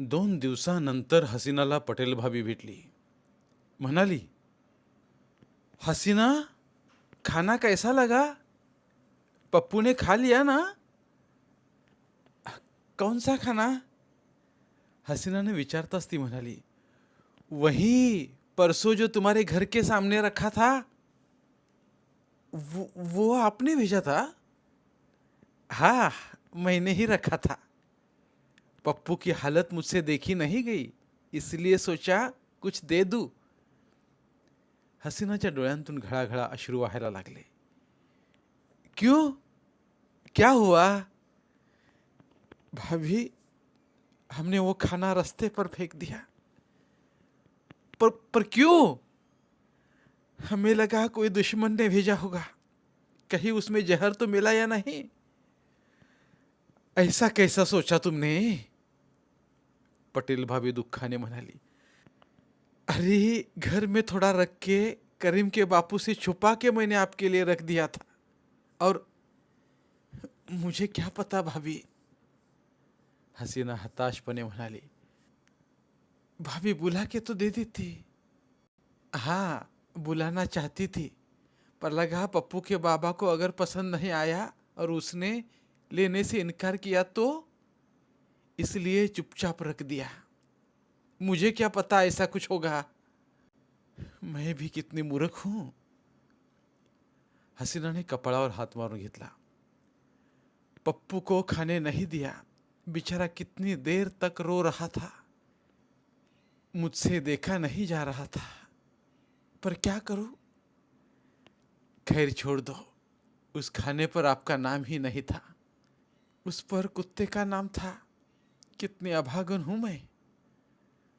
दोन दिवसानंतर हसीनाला पटेल भाभी भेटली. म्हणाली हसीना खाना कैसा लगा? पप्पू ने खा लिया ना? कौन सा खाना? हसीनाने विचारताच ती म्हणाली वही परसों जो तुम्हारे घर के सामने रखा था वो, वो आपने भेजा था? हाँ मैंने ही रखा था। पप्पू की हालत मुझसे देखी नहीं गई इसलिए सोचा कुछ दे दू। हसीनाच्या डोळ्यांतून घळाघळा अश्रू व्हायला लागले. क्यों? क्या हुआ? भाभी हमने वो खाना रास्ते पर फेंक दिया। पर पर क्यों? हमें लगा कोई दुश्मन ने भेजा होगा। कहीं उसमें जहर तो मिला या नहीं? ऐसा कैसा सोचा तुमने? पटेल भाभी दुखाने म्हणाली, अरे, घर में थोड़ा रख के, करीम के बापू से छुपा के मैंने आपके लिए रख दिया था। और मुझे क्या पता भाभी? हसीना हताशपणे म्हणाली, भाभी बुला के तो दे देती। हाँ बुलाना चाहती थी, पर लगा पप्पू के बाबा को अगर पसंद नहीं आया और उसने लेने से इनकार किया तो इसलिए चुपचाप रख दिया। मुझे क्या पता ऐसा कुछ होगा? मैं भी कितनी मूर्ख हूँ। हसीनाने कपाळावर हात मारून घेतला पप्पू को खाने नहीं दिया। बेचारा कितनी देर तक रो रहा था। मुझसे देखा नहीं जा रहा था। पर क्या करूँ? खैर छोड़ दो। उस खाने पर आपका नाम ही नहीं था। उस पर कुत्ते का नाम था। कितनी अभागन हूँ मैं।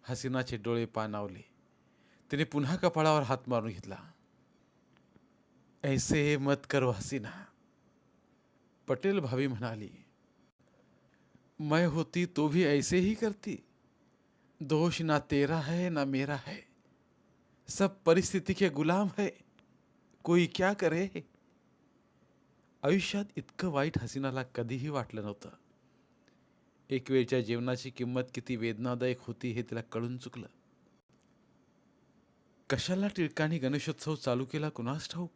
हसीनाचे डोळे पाणावले तिने पुन्हा कपाळावर हात मारून घेतला. ऐसे मत करो हसीना. पटेल भाभी म्हणाली, मैं होती तो भी ऐसे ही करती. दोष ना तेरा है, ना मेरा है. सब परिस्थिति के गुलाम है. कोई क्या करे? आयुष्यात इतकं वाईट हसीनाला कधीही वाटलं नव्हतं. एक वेळच्या जेवणाची किंमत किती वेदनादायक होती हे तिला कळून चुकलं. कशाला टिळकांनी गणेशोत्सव चालू केला कुणास ठाऊक?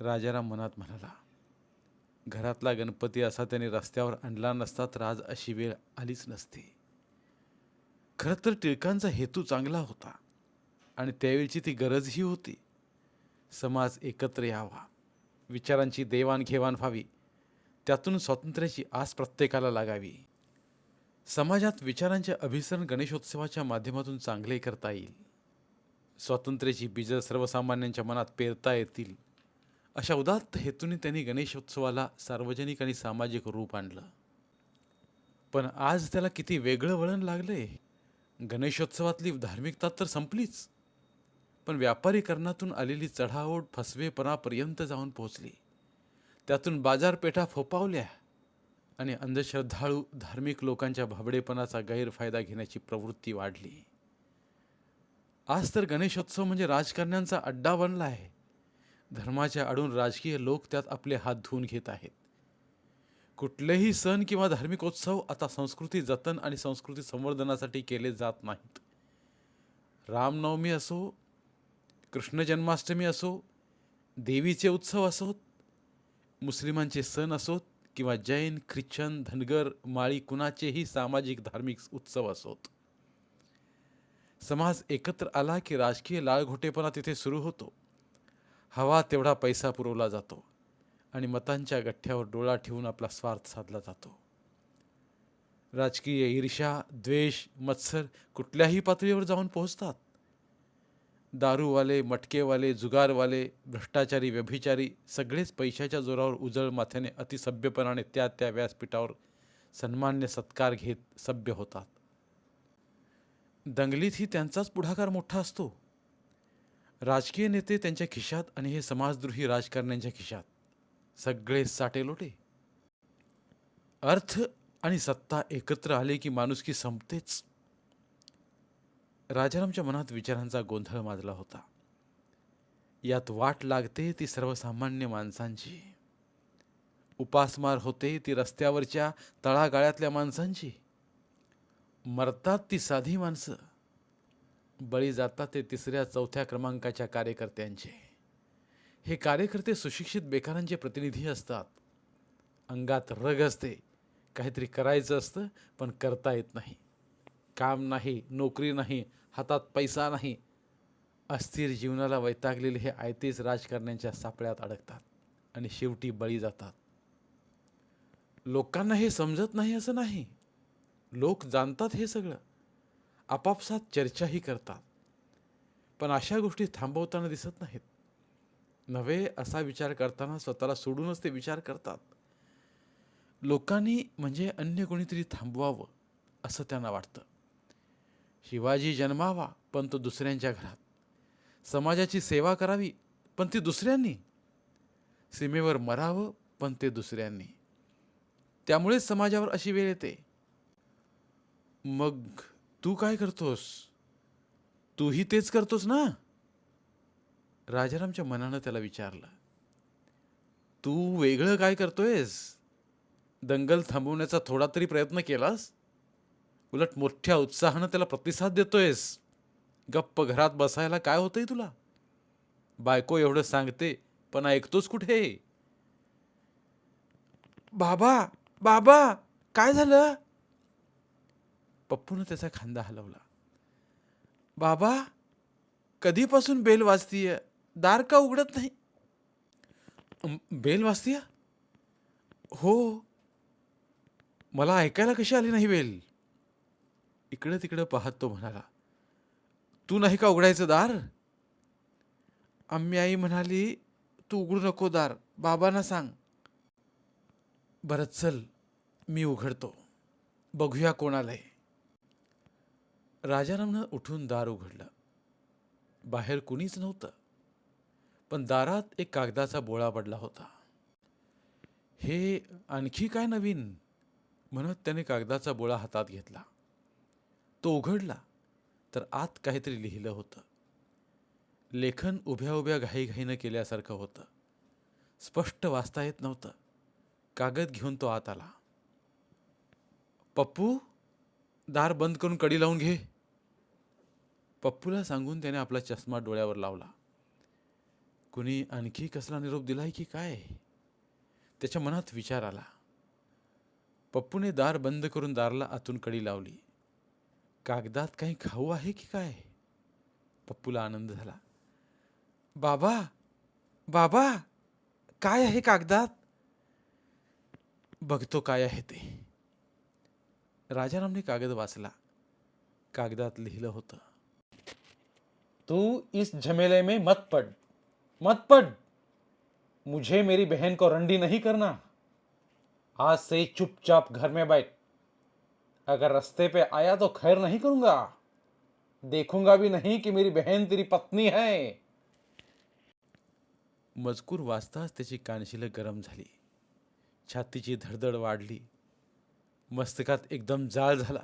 राजाराम मनात म्हणाला घरातला गणपती असा त्याने रस्त्यावर आणला नसता तर आज अशी वेळ आलीच नसती. खरं तर टिळकांचा हेतू चांगला होता आणि त्यावेळची ती गरजही होती. समाज एकत्र यावा. विचारांची देवाणघेवाण व्हावी. त्यातून स्वातंत्र्याची आस प्रत्येकाला लागावी. समाजात विचारांचे अभिसरण गणेशोत्सवाच्या माध्यमातून चांगले करता येईल. स्वातंत्र्याची बीज सर्वसामान्यांच्या मनात पेरता येतील. अशा उदात्त हेतूने त्यांनी गणेशोत्सवाला सार्वजनिक आणि सामाजिक रूप आणलं. पण आज त्याला किती वेगळं वळण लागले गणेशोत्सवातली धार्मिकता तर संपलीच. पण व्यापारीकरणातून आलेली चढाओढ फसवेपणापर्यंत जाऊन पोहोचली. त्यातून बाजारपेठा फोपावल्या आणि अंधश्रद्धाळू धार्मिक लोकांच्या भाबडेपणाचा गैरफायदा घेण्याची प्रवृत्ती वाढली. आज तर गणेशोत्सव म्हणजे राजकारण्यांचा अड्डा बनला आहे. धर्माच्या आडून राजकीय लोक त्यात आपले हात धुवून घेत आहेत. कुठलेही सण किंवा धार्मिक उत्सव आता संस्कृती जतन आणि संस्कृती संवर्धनासाठी केले जात नाहीत. रामनवमी असो कृष्ण जन्माष्टमी असो देवीचे उत्सव असोत मुस्लिमांचे सण असोत किंवा जैन ख्रिश्चन धनगर माळी कुणाचेही सामाजिक धार्मिक उत्सव असोत. समाज एकत्र आला की राजकीय लाळघोटेपणा तिथे सुरू होतो. हवा तेवढा पैसा पुरवला जातो आणि मतांच्या गठ्ठ्यावर डोळा ठेवून आपला स्वार्थ साधला जातो. राजकीय ईर्ष्या द्वेष मत्सर कुठल्याही पातळीवर जाऊन पोहोचतात. दारूवाले मटकेवाले जुगारवाले भ्रष्टाचारी व्यभिचारी सगळेच पैशाच्या जोरावर उजळ माथ्याने अतिसभ्यपणाने त्या त्या व्यासपीठावर सन्मान्य सत्कार घेत सभ्य होतात. दंगलीतही त्यांचाच पुढाकार मोठा असतो. राजकीय नेते त्यांच्या खिशात आणि हे समाजद्रोही राजकारण्यांच्या खिशात. सगळे साटेलोटे. अर्थ आणि सत्ता एकत्र आले की माणुसकी संपतेच. राजारामच्या मनात विचारांचा गोंधळ माजला होता. यात वाट लागते ती सर्वसामान्य माणसांची. उपासमार होते ती रस्त्यावरच्या तळागाळ्यातल्या माणसांची. मरतात ती साधी माणसं. बळी जातात ते तिसऱ्या चौथ्या क्रमांकाच्या कार्यकर्त्यांचे. हे कार्यकर्ते सुशिक्षित बेकारांचे प्रतिनिधी असतात. अंगात रग असते. काहीतरी करायचं असतं पण करता येत नाही. काम नाही नोकरी नाही हातात पैसा नाही अस्थिर जीवनाला वैतागलेले हे आयतेच राजकारण्यांच्या सापळ्यात अडकतात आणि शेवटी बळी जातात. लोकांना हे समजत नाही असं नाही. लोक जाणतात हे सगळं. आपापसात चर्चाही करतात. पण अशा गोष्टी थांबवताना दिसत नाहीत. नव्हे असा विचार करताना स्वतःला सोडूनच ते विचार करतात. लोकांनी म्हणजे अन्य कोणीतरी थांबवावं असं त्यांना वाटतं. शिवाजी जन्मावा पण तो दुसऱ्यांच्या घरात. समाजाची सेवा करावी पण ती दुसऱ्यांनी. सीमेवर मरावं पण ते दुसऱ्यांनी. त्यामुळेच समाजावर अशी वेळ येते. मग तू काय करतोस? तूही तेच करतोस ना? राजारामच्या मनानं त्याला विचारलं. तू वेगळं काय करतोयस? दंगल थांबवण्याचा थोडा तरी प्रयत्न केलास? उलट मोठ्या उत्साहानं त्याला प्रतिसाद देतोयस. गप्प घरात बसायला काय होतंय तुला? बायको एवढं सांगते पण ऐकतोच कुठे? बाबा बाबा काय झालं? पप्पूनं त्याचा खांदा हलवला. बाबा कधीपासून बेल वाजतीय? दार का उघडत नाही? बेल वाजतीय? हो. मला ऐकायला कशी आली नाही बेल? इकडं तिकडं पाहत तो म्हणाला तू नाही का उघडायचं दार? आम्ही आई म्हणाली तू उघडू नको दार बाबांना सांग. बरं चल मी उघडतो बघूया कोणालाय. राजारामनं उठून दार उघडलं. बाहेर कुणीच नव्हतं पण दारात एक कागदाचा बोळा पडला होता. हे आणखी काय नवीन? म्हणत त्याने कागदाचा बोळा हातात घेतला. तो उघडला तर आत काहीतरी लिहिलं होतं. लेखन उभ्या उभ्या घाईघाईनं केल्यासारखं होतं. स्पष्ट वाचता येत नव्हतं. कागद घेऊन तो आत आला. पप्पू दार बंद करून कडी लावून घे. पप्पूला सांगून त्याने आपला चष्मा डोळ्यावर लावला. कुणी आणखी कसला निरोप दिलाय की काय? त्याच्या मनात विचार आला. पप्पूने दार बंद करून दारला आतून कडी लावली. कागदात काही खाऊ आहे की काय? पप्पूला आनंद झाला. बाबा बाबा, काय आहे कागदात? बघतो काय आहे ते. राजारामने कागद वाचला. कागदात लिहिलं होतं. तू इस झमेले में मत पड़. मत पड़. मुझे मेरी बहन को रंडी नहीं करना. आज से चुपचाप घर में बैठ. अगर रास्ते पे आया तो खैर नहीं करूंगा। देखूंगा भी नहीं कि मेरी बहन तेरी पत्नी है। मजकूर वाचताच त्याची कानशिलं गरम झाली. छातीची धडधड वाढली. मस्तकात एकदम जाळ झाला.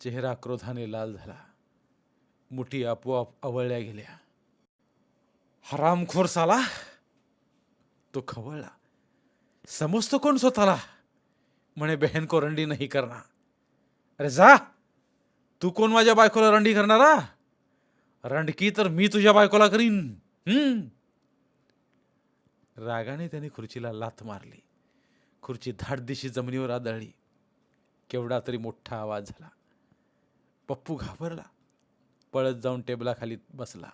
चेहरा क्रोधाने लाल झाला. मुठी आपोआप आवळल्या गेल्या. हरामखोर साला! तो खवळला. समजतो कोण स्वतःला? म्हणे बहन को रंडी नाही करणार अरे जा. तू कोण माझ्या बायकोला रंडी करणारा? रंडकी तर मी तुझ्या बायकोला करीन. हम्म. रागाने त्याने खुर्चीला लाथ मारली. खुर्ची धाडदिशी जमिनीवर आदळली. केवढा तरी मोठा आवाज झाला. पप्पू घाबरला. पळत जाऊन टेबलाखाली बसला.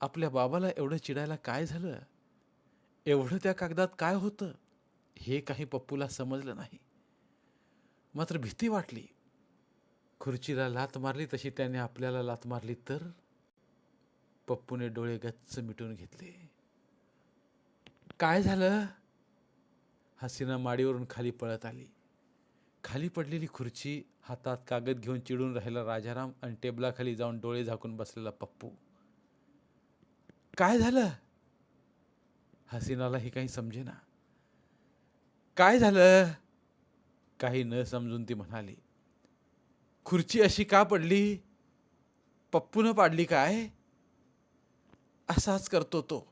आपल्या बाबाला एवढं चिडायला काय झालं? एवढं त्या कागदात काय होतं? हे काही पप्पूला समजलं नाही. मात्र भीती वाटली. खुर्चीला लात मारली तशी त्याने आपल्याला लात मारली तर? पप्पूने डोळे गच्च मिटून घेतले. काय झालं? हसीना माडीवरून खाली पळत आली. खाली पडलेली खुर्ची हातात कागद घेऊन चिडून राहिला राजाराम आणि टेबलाखाली जाऊन डोळे झाकून बसलेला पप्पू. काय झालं? हसीनाला हे काही समजेना. काय झालं? काही न समजून ती म्हणाली खुर्ची अशी का पडली? पप्पूनं पाडली काय? असाच करतो तो.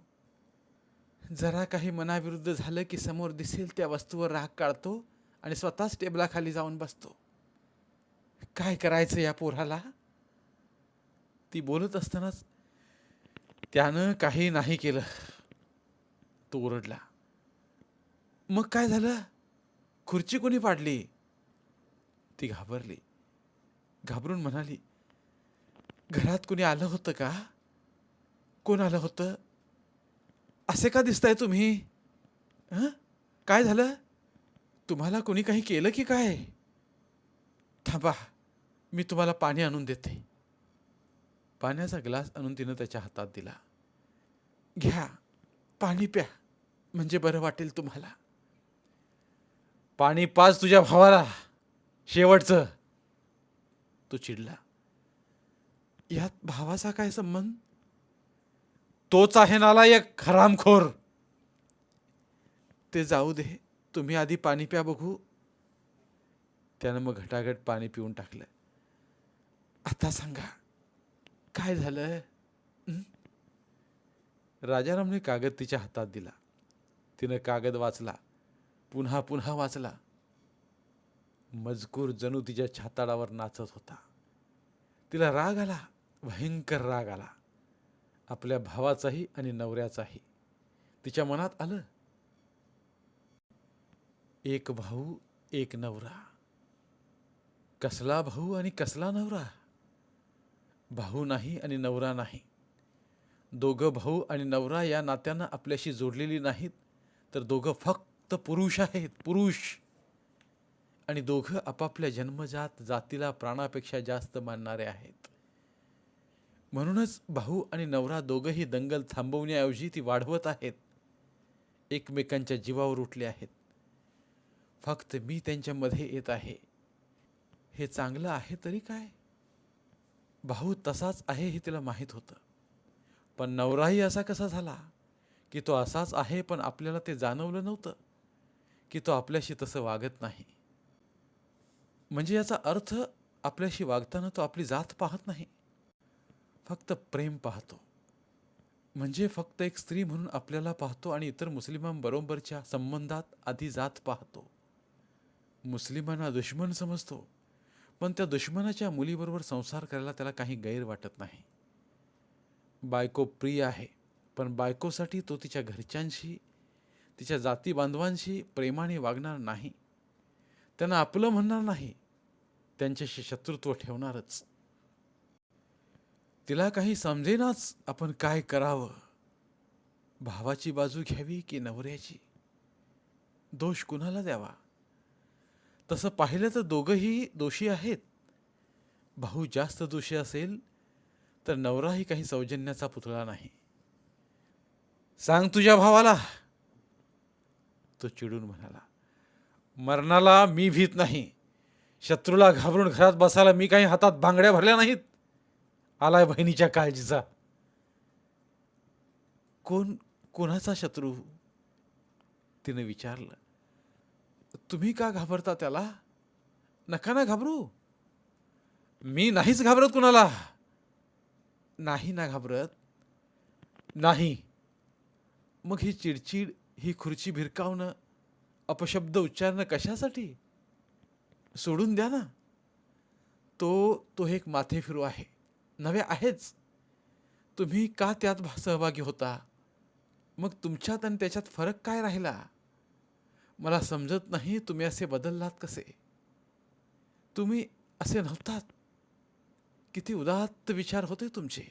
जरा काही मनाविरुद्ध झालं की समोर दिसेल त्या वस्तूवर राग काढतो आणि स्वतःच टेबलाखाली जाऊन बसतो. काय करायचं या पोराला? ती बोलत असतानाच त्यानं काही नाही केलं. तो ओरडला मग काय झालं? खुर्ची कोणी पाडली ती घाबरली. घाबरून म्हणाली घरात कोणी आलं होतं का? कोण आलं होतं? असे का दिसताय तुम्ही? हां? काय झालं? तुम्हाला कोणी काही केलं की काय? थांबा मी तुम्हाला पाणी आणून देते. पाण्याचा ग्लास आणून तिनं त्याच्या हातात दिला. घ्या पाणी प्या म्हणजे बरं वाटेल तुम्हाला. पाणी पाच तुझ्या भावाला. शेवटचं. तो चिडला. यात भावाचा काय संबंध? तोच आहे नाला एक खरामखोर ते जाऊ दे तुम्ही आधी पाणी प्या बघू. त्यानं मग घटाघट पाणी पिऊन टाकलं. आता सांगा काय झालं? राजारामने कागद तिच्या हातात दिला. तिनं कागद वाचला. पुन्हा पुन्हा वाचला. मजकूर जणू तिच्या छाताडावर नाचत होता. तिला राग आला भयंकर राग आला. आपल्या भावाचाही आणि नवऱ्याचाही. तिच्या मनात आलं एक भाऊ एक नवरा. कसला भाऊ आणि कसला नवरा? भाऊ नाही आणि नवरा नाही. दोघं भाऊ आणि नवरा या नात्यानं आपल्याशी जोडलेली नाहीत तर दोघं फक्त फक्त पुरुष आहेत पुरुष. आणि दोघं आपापल्या जन्मजात जातीला प्राणापेक्षा जास्त मानणारे आहेत. म्हणूनच भाऊ आणि नवरा दोघंही दंगल थांबवण्याऐवजी ती वाढवत आहेत. एकमेकांच्या जीवावर उठले आहेत. फक्त मी त्यांच्यामध्ये येत आहे. हे चांगलं आहे तरी काय? भाऊ तसाच आहे हे तिला माहीत होतं. पण नवराही असा कसा झाला? की तो असाच आहे पण आपल्याला ते जाणवलं नव्हतं. की तो आपल्याशी तसं वागत नाही. म्हणजे याचा अर्थ आपल्याशी वागताना तो आपली जात पाहत नाही. फक्त प्रेम पाहतो. म्हणजे फक्त एक स्त्री म्हणून आपल्याला पाहतो आणि इतर मुस्लिमांबरोबरच्या संबंधात आधी जात पाहतो. मुस्लिमांना दुश्मन समजतो. पण त्या दुश्मनाच्या मुलीबरोबर संसार करायला त्याला काही गैर वाटत नाही. बायको प्रिय आहे पण बायकोसाठी तो तिच्या घरच्यांशी तिच्या जाती बांधवांशी प्रेमाने वागणार नाही. त्यांना आपलं म्हणणार नाही. त्यांच्याशी शत्रुत्व ठेवणारच. तिला काही समजेनाच आपण काय करावं? भावाची बाजू घ्यावी की नवऱ्याची? दोष कुणाला द्यावा? तसं पाहिलं तर दोघंही दोषी आहेत. भाऊ जास्त दोषी असेल तर नवराही काही सौजन्याचा पुतळा नाही. सांग तुझ्या भावाला. तो चिडून म्हणाला मरणाला मी भीत नाही. शत्रूला घाबरून घरात बसायला मी काही हातात बांगड्या भरल्या नाहीत. आलाय बहिणीच्या काळजीचा. कोण कोणाचा शत्रू? तिने विचारलं तुम्ही का घाबरता त्याला? नका ना घाबरू. मी नाहीच घाबरत कुणाला. नाही ना घाबरत. नाही. मग ही चिडचिड ही खुर्ची भिरकावणं अपशब्द उच्चारणं कशासाठी? सोडून द्या ना. तो तो एक माथे फिरू आहे. नव्हे आहेच. तुम्ही का त्यात भा- सहभागी होता? मग तुमच्यात आणि त्याच्यात फरक काय राहिला? मला समजत नाही तुम्ही असे बदललात कसे. तुम्ही असे नव्हतात. किती उदात्त विचार होते तुमचे.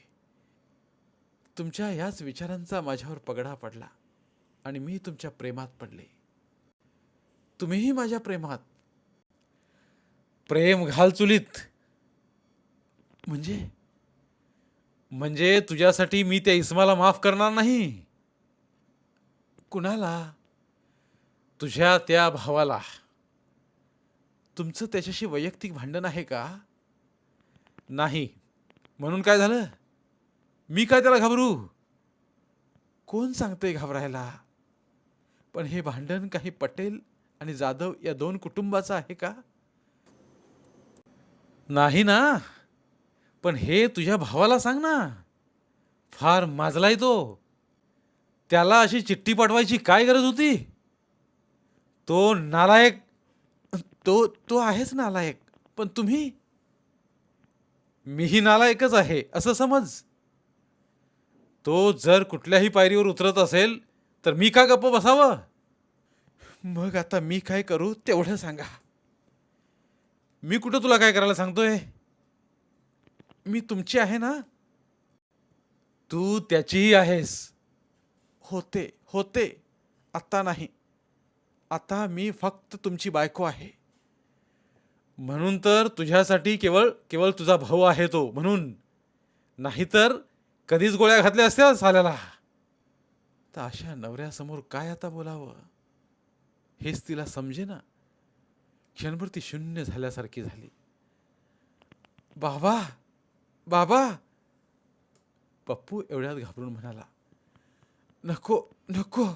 तुमच्या याच विचारांचा माझ्यावर पगडा पडला. आणि मी तुमच्या प्रेमात पडले. तुम्हीही माझ्या प्रेमात. प्रेम घाल चुलीत. म्हणजे? म्हणजे तुझ्यासाठी मी त्या इस्माला माफ करणार नाही. कुणाला? तुझ्या त्या भावाला. तुमचं त्याच्याशी वैयक्तिक भांडण आहे का? नाही. म्हणून काय झालं? मी काय त्याला घाबरू? कोण सांगतंय घाबरायला? पण हे भांडण काही पटेल आणि जाधव या दोन कुटुंबाचं आहे का? नाही ना. पण हे तुझ्या भावाला सांग ना. फार माजलाय तो. त्याला अशी चिठ्ठी पाठवायची काय गरज होती? तो नालायक तो तो आहेच नालायक. पण तुम्ही? मीही नालायकच आहे असं समज. तो जर कुठल्याही पायरीवर उतरत असेल तर मी का गप्प बसावं? मग आता मी काय करू तेवढं सांगा. मी कुठं तुला काय करायला सांगतोय? मी तुमची आहे ना? तू त्याचीही आहेस. होते होते. आत्ता नाही. आता मी फक्त तुमची बायको आहे. म्हणून तर तुझ्यासाठी केवळ केवळ तुझा भाऊ आहे तो म्हणून. नाहीतर कधीच गोळ्या घातल्या असत्या साल्याला. तर अशा नवऱ्यासमोर काय आता बोलावं? हेच तिला समजेना. क्षणभर ती शून्य झाल्यासारखी झाली. बाबा! बाबा! पप्पू एवढ्यात घाबरून म्हणाला नको नको.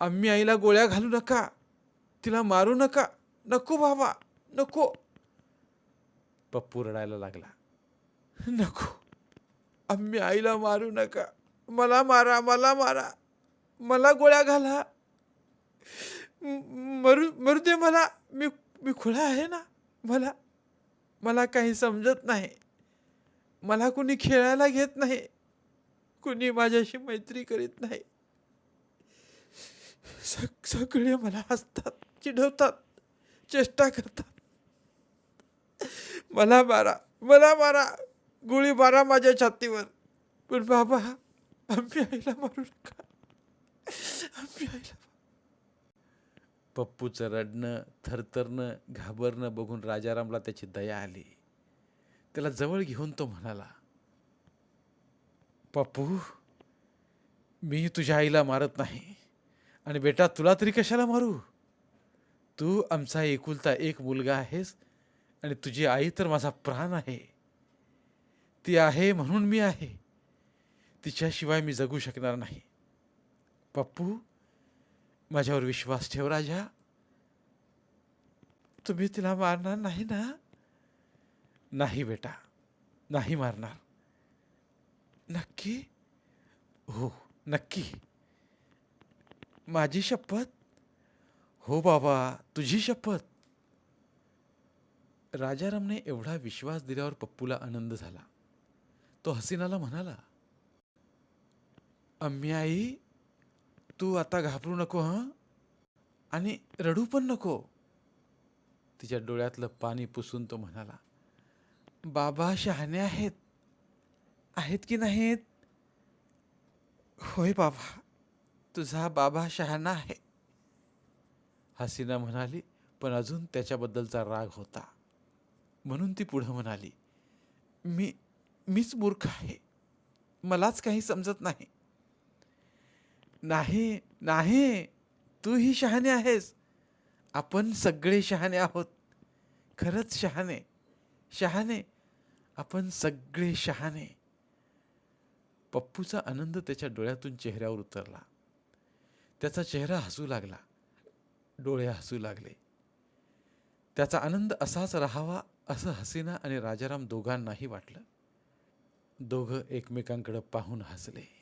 आम्ही आईला गोळ्या घालू नका. तिला मारू नका. नको बाबा नको. पप्पू रडायला लागला नको. आम्ही आईला मारू नका. मला मारा मला मारा. मला गोळ्या घाला. मरू मरू दे मला. मी मी खुळा आहे ना? मला मला काही समजत नाही. मला कुणी खेळायला घेत नाही. कुणी माझ्याशी मैत्री करीत नाही. सग सगळे मला हसतात चिडवतात चेष्टा करतात. मला मारा मला मारा. गोळी मारा माझ्या छातीवर. पण बाबा आम्ही आईला मारू नका. पप्पूचं रडणं थरथरणं घाबरणं बघून राजारामला त्याची दया आली. त्याला जवळ घेऊन तो म्हणाला पप्पू मी तुझ्या आईला मारत नाही. आणि बेटा तुला तरी कशाला मारू? तू आमचा एकुलता एक मुलगा आहेस आणि तुझी आई तर माझा प्राण आहे. ती आहे म्हणून मी आहे. तिच्याशिवाय मी जगू शकणार नाही. पप्पू माझ्यावर विश्वास ठेव राजा. तुम्ही तिला मारणार नाही ना? नाही बेटा नाही मारणार. नक्की? हो नक्की. माझी शपथ? हो बाबा तुझी शपथ. राजारामने एवढा विश्वास दिल्यावर पप्पूला आनंद झाला. तो हसीनाला म्हणाला अम्मी आई तू आता घाबरू नको हं? आणि रडू पण नको. तिच्या डोळ्यातलं पाणी पुसून तो म्हणाला बाबा शहाणे आहेत. आहेत की नाहीत? होय बाबा तुझा बाबा शहाणा आहे. हसीना म्हणाली पण अजून त्याच्याबद्दलचा राग होता. म्हणून ती पुढं म्हणाली मी मीच मूर्ख आहे. मलाच काही समजत नाही. नाही नाही तू ही शहाणे आहेस. आपण सगळे शहाणे आहोत. खरंच शहाणे शहाणे आपण सगळे शहाणे. पप्पूचा आनंद त्याच्या डोळ्यातून चेहऱ्यावर उतरला. त्याचा चेहरा हसू लागला. डोळे हसू लागले. त्याचा आनंद असाच राहावा असं हसीना आणि राजाराम दोघांनाही वाटलं. दोघं एकमेकांकडं पाहून हसले.